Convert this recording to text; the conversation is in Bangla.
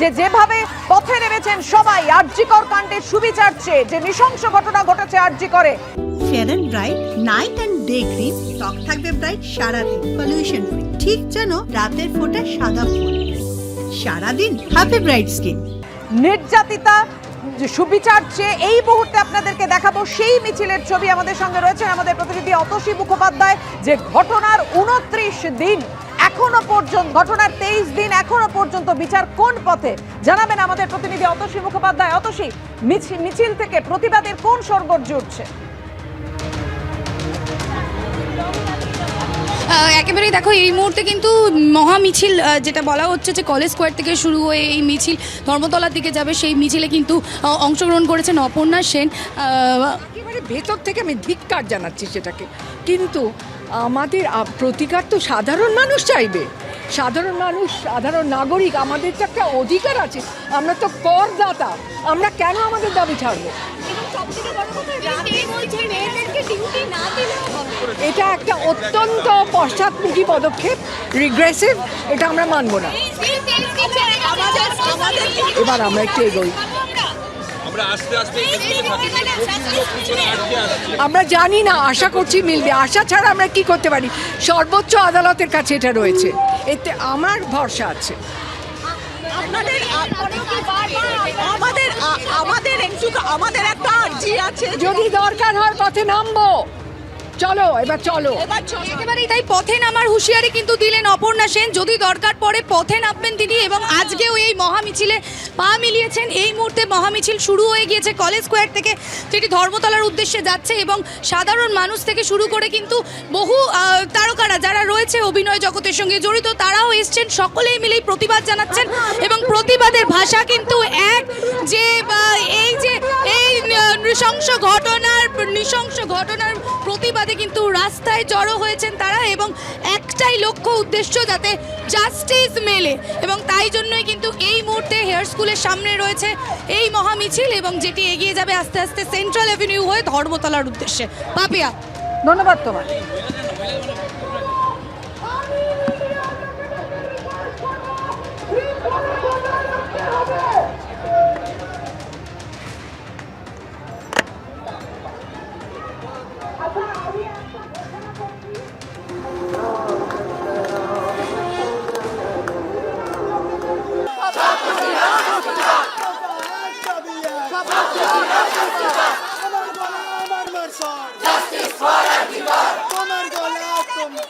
যে যেভাবে পথে নেমেছেন সবাই আরজিকর কাণ্ডের সুবিচার চেয়ে যে নৃশংস ঘটনা ঘটেছে আরজি করে। Fair and bright night and day cream ত্বক থাকবে ব্রাইট সারাদিন পলিউশন ফ্রি ঠিক যেন রাতের ফোটা সাদা ফুল। সারাদিন হ্যাপি ব্রাইট স্কিন নির্যাতিতা যে সুবিচার চেয়ে এই মুহূর্তে আপনাদেরকে দেখাবো সেই মিছিলের ছবি আমাদের সঙ্গে রয়েছেন আমাদের প্রতিনিধি অতসী মুখোপাধ্যায় যে ঘটনার উনত্রিশ দিন। এখনও পর্যন্ত ঘটনার তেইশ দিন এখনও পর্যন্ত বিচার কোন পথে? জানাবেন আমাদের প্রতিনিধি অতসী মুখোপাধ্যায়। অতসী মিছিল মিছিল থেকে প্রতিবাদের কোন সরগর্জ উঠছে আহ, একেবারেই দেখো এই মুহূর্তে কিন্তু মহা মিছিল যেটা বলা হচ্ছে যে কলেজ স্কোয়ার থেকে শুরু হয়ে এই মিছিল ধর্মতলার দিকে যাবে। সেই মিছিলে কিন্তু অংশগ্রহণ করেছেন অপর্ণা সেন। আহ, একেবারে ভেতর থেকে আমি ধিক্কার জানাচ্ছি সেটাকে। কিন্তু আমাদের প্রতিকার তো সাধারণ মানুষ চাইবে সাধারণ মানুষ সাধারণ নাগরিক আমাদের তো একটা অধিকার আছে আমরা তো করদাতা আমরা কেন আমাদের দাবি ছাড়বো এটা একটা অত্যন্ত পশ্চাৎমুখী পদক্ষেপ রিগ্রেসিভ এটা আমরা মানব না এবার আমরা একটু এগোই আমরা জানি না আশা করছি মিলবে। আশা ছাড়া আমরা কি করতে পারি? সর্বোচ্চ আদালতের কাছে এটা রয়েছে। এতে আমার ভরসা আছে। আমাদের আমাদের একটু আমাদের একটা আর্জি আছে। যদি দরকার হয় পথে নামবো। চলো, এবার চলো। এবার চলো। একেবারেই তাই পথে নামার হুঁশিয়ারি কিন্তু দিলেন অপর্ণা সেন। যদি দরকার পড়ে পথে নামবেন তিনি এবং আজকেও এই মহা মিছিলে পা মিলিয়েছেন। এই মুহূর্তে মহা মিছিল শুরু হয়ে গিয়েছে কলেজ স্কোয়ার থেকে, যেটি ধর্মতলার উদ্দেশ্যে যাচ্ছে এবং সাধারণ মানুষ থেকে শুরু করে কিন্তু বহু তারকারা যারা রয়েছে অভিনয় জগতের সঙ্গে জড়িত, তারাও এসছেন। সকলেই মিলেই প্রতিবাদ জানাচ্ছেন এবং প্রতিবাদের ভাষা কিন্তু এক যে এই যে, এই নৃশংস ঘটনার নৃশংস ঘটনার প্রতিবাদে কিন্তু রাস্তায় জড়ো হয়েছেন তারা এবং একটাই লক্ষ্য উদ্দেশ্য যাতে জাস্টিস মেলে। এবং তাই জন্যই কিন্তু এই মুহূর্তে হেয়ার স্কুলের সামনে রয়েছে এই মহা মিছিল এবং যেটি এগিয়ে যাবে আস্তে আস্তে সেন্ট্রাল অ্যাভিনিউ হয়ে ধর্মতলার উদ্দেশ্যে। পাপিয়া। ধন্যবাদ তোমার। তোমার for একই